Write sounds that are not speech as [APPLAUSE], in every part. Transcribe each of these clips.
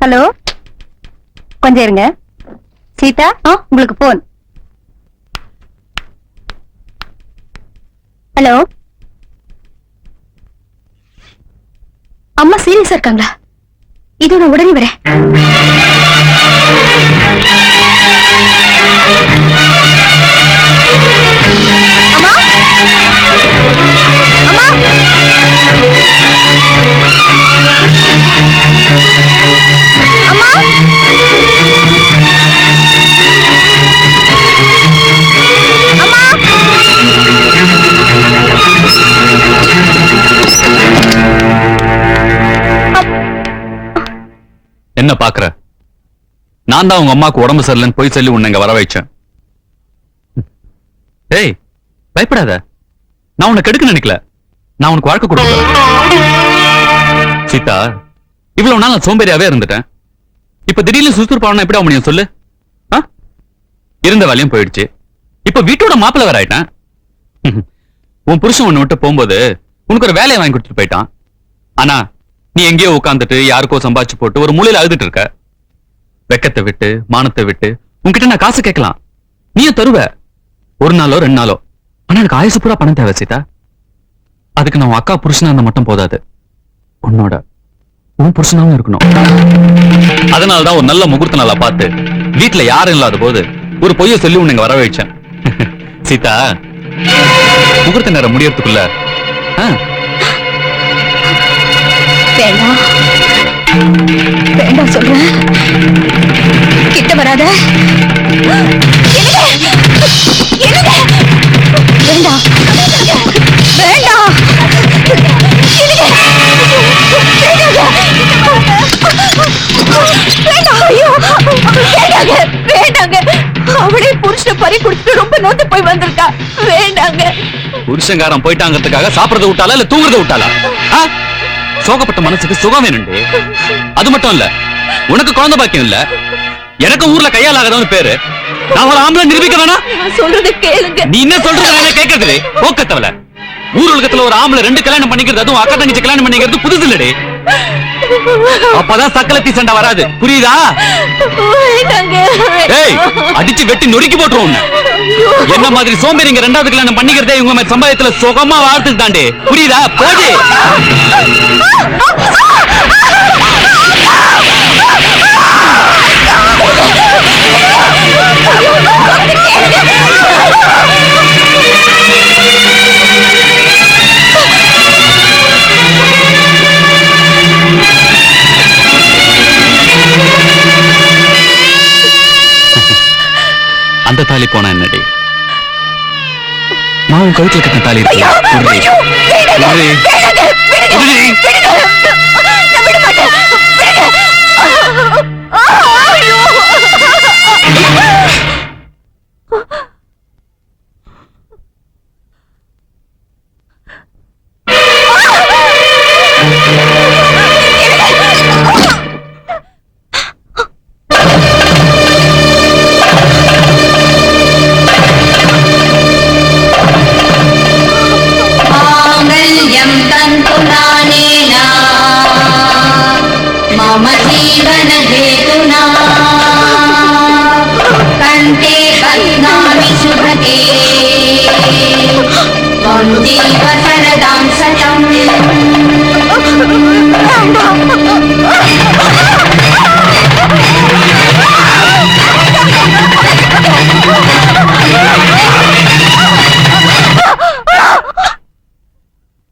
Hello? கொஞ்சம் இருங்க. சீதா உங்களுக்கு போன் ஹலோ? அம்மா சீரியஸா இருக்காங்களா? இது நான் உடனே வரேன். என்ன பாக்குற நான் தான் உங்க அம்மாக்கு உடம்பு சரியில்லைன்னு போய் சொல்லி உன்னை இங்க வர வைச்சேன் ஏய் பயப்படாத. நான் உன்னை கெடுக்க நினைக்கல. நான் உனக்கு வாழ்க்கை கொடுக்கல சீதா இவ்வளவு நாள் நான் சோம்பேறியாவே இருந்துட்டேன். இப்ப திடீர்னு சுறுசுறுப்பாவனா எப்படி அவன் சொல்லு? ஆ? இருந்த வேலையும் போயிடுச்சு. இப்ப வீட்டோட மாப்பிள்ளை வேற ஆயிட்டேன். உன் புருஷன் உன்னை விட்டு போகும்போது உனக்கு ஒரு வேலையை வாங்கி கொடுத்துட்டு போயிட்டான். ஆனா நீ எங்கேயோ உட்காந்துட்டு யாருக்கோ சம்பாதிச்சு போட்டு ஒரு மூலையில அழுதுட்டு இருக்க. வெக்கத்தை விட்டு மானத்தை விட்டு உன்கிட்ட நான் காசு கேட்கலாம். நீயும் தருவ? ஒரு நாளோ ரெண்டு நாளோ. ஆனா எனக்கு ஆயுசு பூரா பணம் தேவை சீதா. அதுக்கு நான் அக்கா புருஷனா இருந்தா மட்டும் போதாது. உன்னோட உன் புருஷனாவும் இருக்கணும். அதனாலதான் ஒரு நல்ல முகூர்த்த நாளா பார்த்து வீட்டுல யாரும் இல்லாத போது ஒரு பொய்ய சொல்லி உன்னை இங்க வர வச்சேன் [LAUGHS] சீதா முகூர்த்த நேரம் முடியறதுக்குள்ள ஆ, வேண்டாம் வேண்டாம் சொல்றேன் கிட்ட வராத. வேண்டாம் வேண்டாம் ஐயோ, வேண்டாங்க, வேண்டாங்க. அவளே புருஷனை பறி கொடுத்துட்டு ரொம்ப நோந்து போய் வந்திருக்கா. வேண்டாங்க. புருஷங்காரன் போயிட்டாங்கிறதுக்காக சாப்பிடறத விட்டாளா இல்ல தூங்குறத விட்டாளா? சோகப்பட்ட மனசுக்கு சுகம் வேணுண்டு அது மட்டும் இல்ல உனக்கு குழந்தை பாக்கியம் இல்ல எனக்கு ஊர்ல கையால் ஆகாதவன் பேரு. நான் ஒரு ஆம்பளை நிரூபிக்க வேணாம் நான் சொல்றதை கேளுங்க. நீ என்ன சொல்றது நான் என்ன கேட்கறது போக்கத்தவல ஊர் உலகத்துல ஒரு ஆம்பளை ரெண்டு கல்யாணம் பண்ணிக்கிறது அதுவும் அக்கா தங்கச்சி கல்யாணம் பண்ணிக்கிறது புதுசு இல்லடி அப்பதான் சக்கலத்தி சண்டை வராது புரியுதா ஏய் அடிச்சு வெட்டி நொறுக்கி போட்டுருவோம். என்ன மாதிரி சோம்பேறிங்க ரெண்டாவது கல்யாணம் பண்ணிக்கிறதே இவங்க மாதிரி சம்பாயத்துல சுகமா வாழ்த்துக்கு தாண்டி புரியுதா போடி தாலி போனா என்னடி? உன் கழுத்துல கட்டின தாலி இருக்கு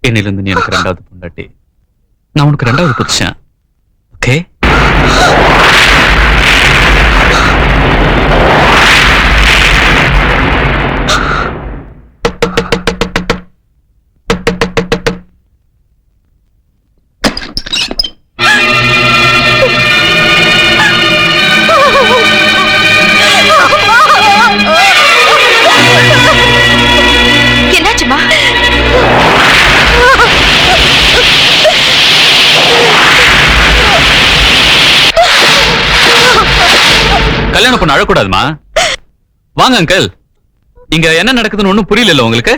என்னிலிருந்து நீ எனக்கு ரெண்டாவது பொண்டாட்டி. நான் உனக்கு ரெண்டாவது புதுச்சேன் கல்யாணம் பண்ண அழக்கூடாதுமா? வாங்க அங்கிள் இங்க என்ன நடக்குதுன்னு ஒண்ணும் புரியல உங்களுக்கு?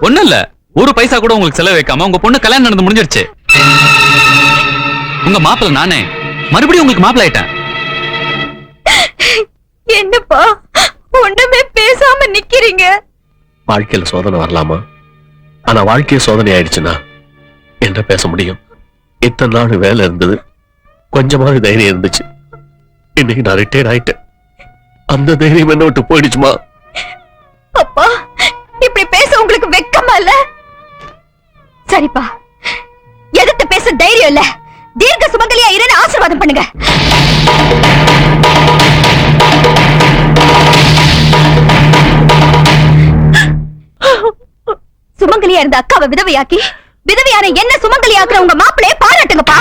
ஒண்ணும் இல்ல. ஒரு பைசா கூட உங்களுக்கு செலவு வைக்காம உங்க பொண்ணு கல்யாணம் நடந்து முடிஞ்சிருச்சு. உங்க மாப்பிள்ள நானே. மறுபடியும் உங்களுக்கு மாப்பிள்ள ஆயிட்டேன். என்னப்பா ஒண்ணுமே பேசாம நிக்கிறீங்க? வாழ்க்கையில சோதனை வரலாமா? ஆனா வாழ்க்கைய சோதனை ஆயிடுச்சுன்னா என்ன பேச முடியும்? இத்தனை நாள் வேலை இருந்தது. கொஞ்சமாவது தைரியம் இருந்துச்சு. இன்னைக்கு நான் ரிட்டையர் ஆயிட்டேன். அந்த தைரியம் என்ன விட்டு போயிடுச்சுமா? அப்பா இப்படி பேச உங்களுக்கு வெக்கமா இல்ல? சரிப்பா. எதிர்த்து பேச தைரியம் இல்ல. தீர்க்க சுமங்கலியா இருன்னு ஆசீர்வாதம் பண்ணுங்க. சுமங்கலியா இருந்த அக்காவை விதவையாக்கி விதவையான என்ன சுமங்கலியாக்குற உங்க மாப்பிளைய பாராட்டுங்கப்பா.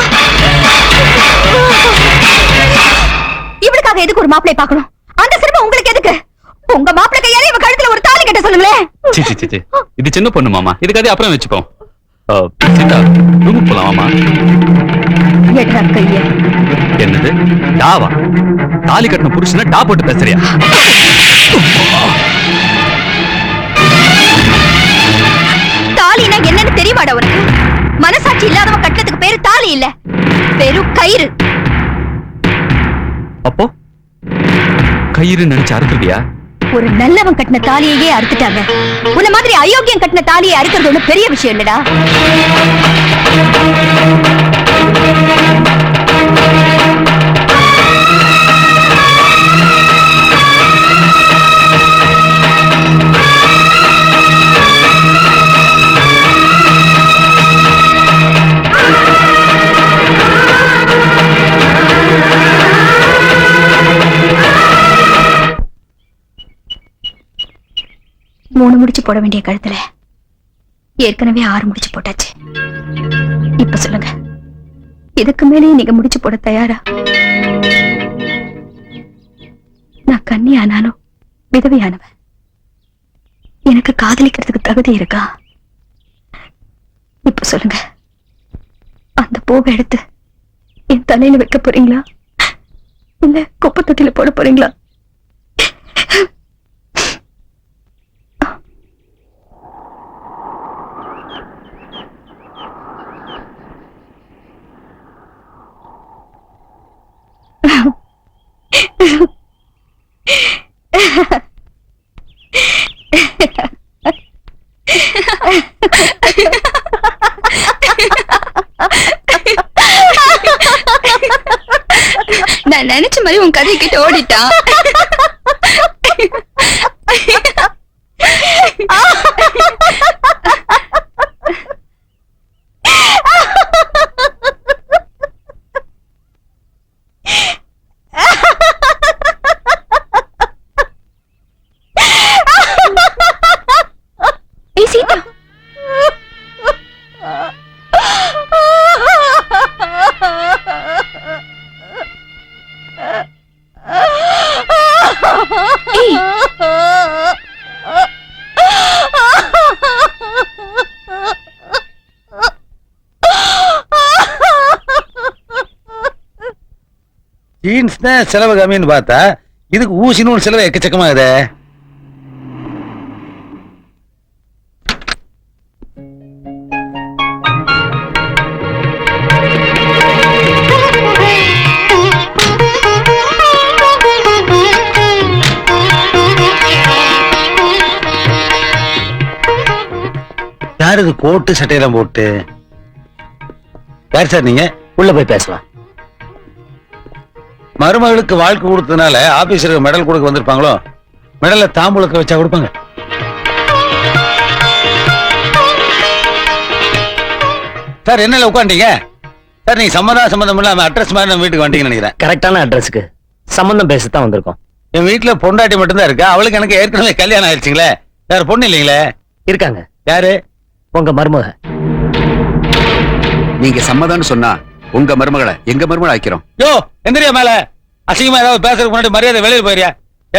இவளுக்காக எதுக்கு ஒரு மாப்பிளைய பார்க்கணும்? அந்த சிரமம் உங்களுக்கு எதுக்கு? உங்க மாப்பிள்ளை கையால இவ கழுத்துல ஒரு தாலி கட்ட சொல்லுங்களேன். சி சி சி, சி. இது சின்ன பொண்ணு மாமா. இதுக்கு அதே அப்புறம் வச்சுப்போம். சீதா ரூமுக்கு போலாம் என்னது? டாவா? தாலி கட்டின புருஷனை டா போட்டு பேசுறியா? தாலினா என்னன்னு தெரியுமாடா உனக்கு? மனசாட்சி இல்லாதவ கட்டத்துக்கு பேரு தாலி இல்ல. வெறும் கயிறு. அப்போ? கயிறு நினைச்சு அறுத்துட்டியா ஒரு நல்லவன் கட்டின தாலியையே அறுத்துட்டாங்க. உன்ன மாதிரி அயோக்கியம் கட்டின தாலியை அறுக்கிறது ஒண்ணு பெரிய விஷயம் இல்லடா. முடிச்சு போட வேண்டிய கழுத்துல. ஏற்கனவே ஆறு முடிச்சு போட்டாச்சு. இப்ப சொல்லுங்க. இதுக்கு மேலேயே நீங்க முடிச்சு போட தயாரா? நான் கண்ணி ஆனாலும் விதவையானவன். எனக்கு காதலிக்கிறதுக்கு தகுதி இருக்கா? இப்ப சொல்லுங்க. அந்த பூவை எடுத்து என் தலையில வைக்க போறீங்களா? இல்ல குப்பை தொட்டில போட போறீங்களா? மாதிரி உன் கதை கிட்ட ஓடிட்டான். [LAUGHS] ஜீன்ஸ் தான் செலவு கம்மின்னு பார்த்தா இதுக்கு ஊசி நூல் செலவு எக்கச்சக்கமாகுதே. யார் இது கோட்டு சட்டையெல்லாம் போட்டு? யார் சார் நீங்க? உள்ள போய் பேசலாம் மருமகளுக்கு வாழ்க்கை கொடுத்ததுனால ஆபீசருக்கு மெடல் கொடுக்க வந்திருப்பாங்களோ? மெடல்ல தாம்பூலத்தை வச்சா கொடுப்பாங்க. சார் என்னல உட்காந்தீங்க சார் நீங்க சம்மதம் சம்மதம் இல்லாம அட்ரஸ் மாதிரி நம்ம வீட்டுக்கு வந்துட்டீங்கன்னு நினைக்கிறேன். கரெக்டான அட்ரஸ்க்கு சம்பந்தம் பேசத்தான் வந்திருக்கோம். என் வீட்டுல பொண்டாட்டி மட்டும்தான் இருக்கா? அவளுக்கு எனக்கு ஏற்கனவே கல்யாணம் ஆயிடுச்சுங்களே. வேற பொண்ணு இல்லைங்களே? இருக்காங்க. யாரு? உங்க மருமக. நீங்க சம்மதம்னு சொன்னா உங்க மருமகளை எங்க மருமகளை ஆக்கிறோம்? யோ எந்திரியா மேல. அசிங்கமா ஏதாவது பேசுறதுக்கு முன்னாடி மரியாதை வெளியில போயிரியா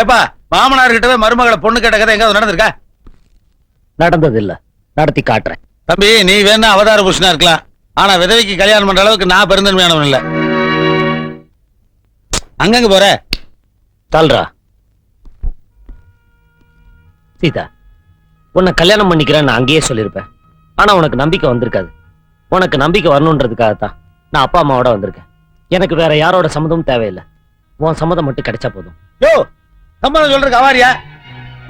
ஏப்பா மாமனார் கிட்ட மருமகளை பொண்ணு கேட்ட கதை எங்காவது நடந்திருக்கா? நடந்தது இல்ல நடத்தி காட்டுறேன். தம்பி நீ வேணா அவதார புருஷனா இருக்கலாம். ஆனா விதவைக்கு கல்யாணம் பண்ற அளவுக்கு நான் பெருந்தன்மையானவன் இல்ல. அங்கங்க போற. தல்றா சீதா உன்னை கல்யாணம் பண்ணிக்கிறேன்னு நான் அங்கேயே சொல்லியிருப்பேன். ஆனா உனக்கு நம்பிக்கை வந்திருக்காது. உனக்கு நம்பிக்கை வரணுன்றதுக்காகத்தான் நான் அப்பா அம்மாவோட வந்திருக்கேன். எனக்கு வேற யாரோட சம்மதமும் தேவையில்லை. உன் சம்மதம் மட்டும் கிடைச்சா போதும். யோ சம்மதம் சொல்றதுக்கு அவாரியா?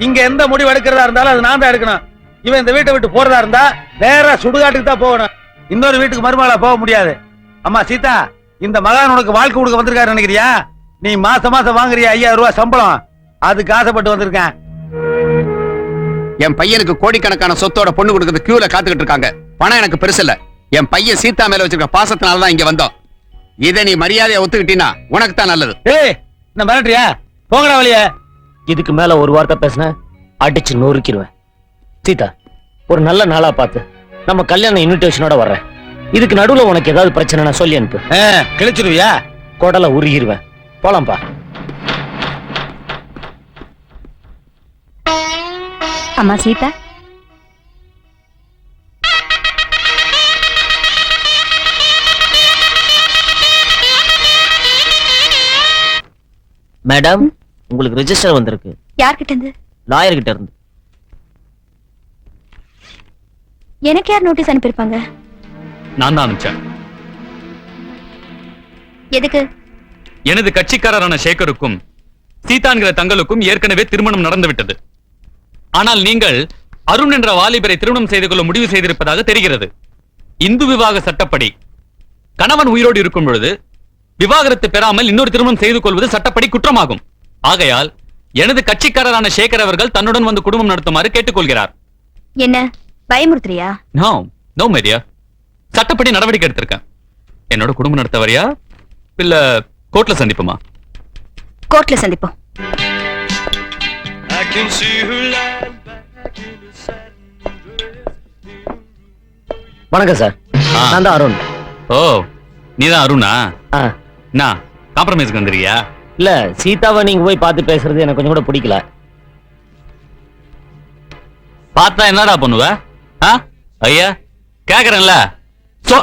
இங்க எந்த முடிவு எடுக்கிறதா இருந்தாலும் அது நான் தான் எடுக்கணும். இவன் இந்த வீட்டை விட்டு போறதா இருந்தா நேரா சுடுகாட்டுக்கு தான் போகணும். இன்னொரு வீட்டுக்கு மருமகளா போக முடியாது. அம்மா சீதா இந்த மகான் உனக்கு வாழ்க்கை கொடுக்க வந்திருக்காரு நினைக்கிறியா? நீ மாசம் மாசம் வாங்குறியா ஐயாயிரம் ரூபாய் சம்பளம்? அதுக்கு ஆசைப்பட்டு வந்திருக்கேன். என் பையனுக்கு கோடிக்கணக்கான சொத்தோட பொண்ணு கொடுக்கறது கியூல காத்துக்கிட்டு இருக்காங்க. பணம் எனக்கு பெருசு இல்ல. என் பையன் சீதா மேல வச்சிருக்க பாசத்தினால தான் இங்க வந்தோம். இதை நீ மரியாதையை ஒத்துக்கிட்டீன்னா உனக்கு தான் நல்லது. ஏய் என்ன மிரட்டுறியா? போங்கடா வழிய. இதுக்கு மேல ஒரு வார்த்தை பேசின அடிச்சு நொறுக்கிடுவேன் சீதா ஒரு நல்ல நாளா பார்த்து நம்ம கல்யாண இன்விடேஷனோட வர்றேன். இதுக்கு நடுவுல உனக்கு ஏதாவது பிரச்சனை நான் சொல்லி அனுப்பு. கிழிச்சிருவியா? குடலை உருகிருவேன். போலாம்ப்பா அம்மா சீதா. மேடம் உங்களுக்கு ரெஜிஸ்டர் வந்திருக்கு. யார்கிட்ட இருந்து லாயர் கிட்ட இருந்து எனக்கு யார் நோட்டீஸ் அனுப்பியிருப்பாங்க? நான் தான் அனுப்பிச்சேன். எதுக்கு? எனது கட்சிக்காரரான சேகருக்கும் சீதான்கிற தங்களுக்கும் ஏற்கனவே திருமணம் நடந்து விட்டது. ஆனால் நீங்கள் அருண் என்ற வாலிபரை திருமணம் செய்து கொள்ள முடிவு செய்திருப்பதாக தெரிகிறது. இந்து விவாக சட்டப்படி கணவன் உயிரோடு இருக்கும் பொழுது விவாகரத்து பெறாமல் இன்னொரு திருமணம் செய்து கொள்வது சட்டப்படி குற்றமாகும். ஆகையால் எனது கட்சிக்காரரான சேகர் அவர்கள் தன்னுடன் வந்து குடும்பம் நடத்துமாறு கேட்டுக்கொள்கிறார். என்ன? பயமுறுத்துறியா? நோ நோ மேரியா சட்டப்படி நடவடிக்கை எடுத்திருக்கேன். என்னோட குடும்பம் நடத்த வரியா? இல்ல கோர்ட்ல சந்திப்புமா? கோர்ட்ல சந்திப்போம். வணக்கம் சார். நான் தான் அருண். ஓ நீதான் அருணா? என்ன காம்ப்ரமைஸ்க்கு வந்துருக்கியா? இல்ல சீதாவை நீங்க போய் பார்த்து பேசுறது எனக்கு கொஞ்சம் கூட பிடிக்கல. பார்த்தா என்னடா பண்ணுவ? ஆ? ஐயா கேக்குறேன்ல. சோ